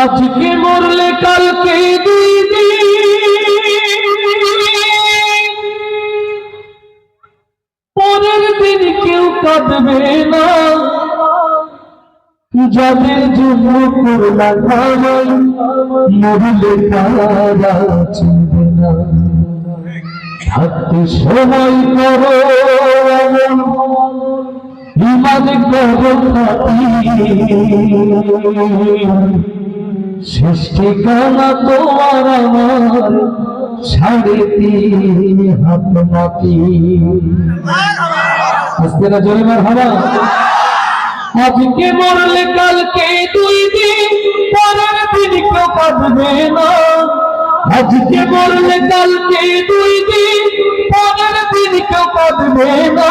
আজকে মরলে কালকে দুই দিন। পরের দিন কেউ কাঁদবে না। যাদের জন্য করলাম আমায় মরলে তারা চিনবে না। থাকতে সময় করো করো খাতি সৃষ্টি কানা তোমার আমার সাড়ে তিন হাত মাটি। আজকে না জোরে মার হারা আজকে মরলে কালকে দুই দিন, পরের দিন কেউ কাঁদবে না। আজকে মরলে কালকে দুই দিন, পরের দিন কেউ কাঁদবে না।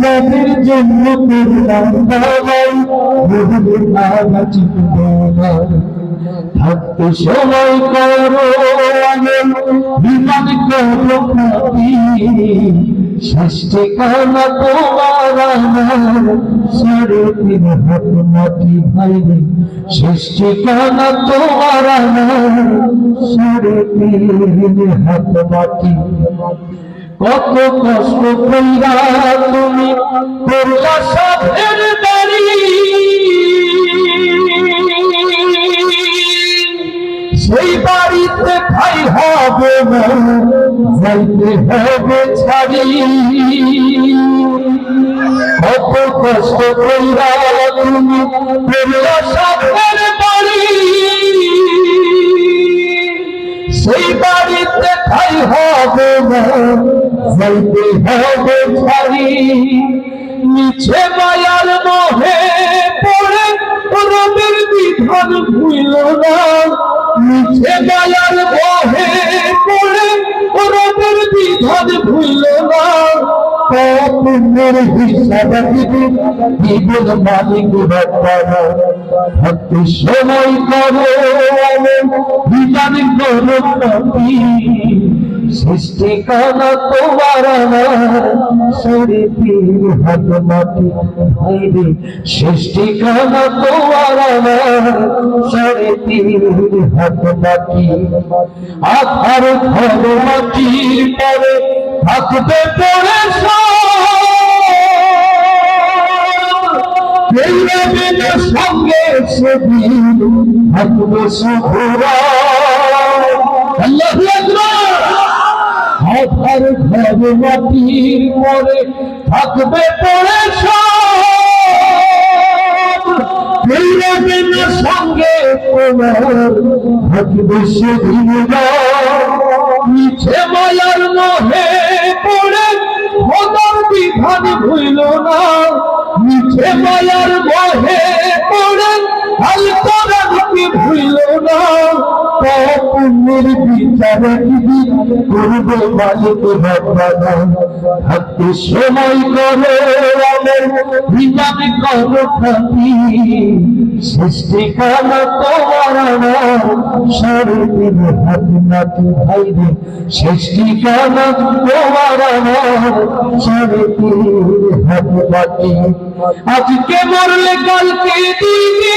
যাদের জন্য করলাম বাবাই মরলে তারা চিনবে না। থাকতে সময় করো বিমান করো ষষ্ঠী কানা তোমার সাড়ে তিন হাত মাটি ভাইরে ষষ্ঠী কানা তোমার সাড়ে তিন হাত মাটি কত কষ্ট কইরা তুমি করলা সাথের দাঁড়ি হবে যাইতে হবে ছাড়ি। কত কষ্ট কইরা তুমি করলা সাথের বাড়ি সেই বাড়িতে খাই হবে যাইতে হবে ছাড়ি। নিচে মায়ার মোহে পড়ে, রবের বিধান ভুইল না। মায়ার মোহে পড়ে রবের বিধান ভুইল না। পুণ্যের হিসাব দিবি দিবেন মালিক রব্বানা ভক্তি সময় করো, বিধান করো সৃষ্টি কানা তোমার সাড়ে তিন হাত মাটি ভাইরে সৃষ্টি কানা তোমার সাড়ে তিন হাত মাটি আধার ঘর মাটির পরে থাকবে সব। সঙ্গে সেদিন থাকবে আল্লাহু হাজার ঘর মাটির পরে থাকবে পড়ে সব। সঙ্গে থাকবে সেদিন মিছে মায়ার মোহে পড়ে খোদার বিধান ভুইল না। মিছে মায়ার মোহে পড়ে হাল কোরআনকে ভুইল না। পুণ্যের বিচারে দিদি করবে মালিক রব্বানা থাকতে সময় করো আমার হিসাব করো খাতি সৃষ্টি কানা তোমার আমার তিন হাত নাতি ভাইরে। সৃষ্টি কানা তোমার হাত আজকে মরলে কালকে দিদি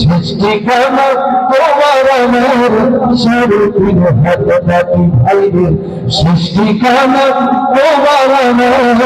সৃষ্টি কেন তোমার আমার সাড়ে তিন হাত নাতি ভাইরে সৃষ্টি কেন তোমার আমার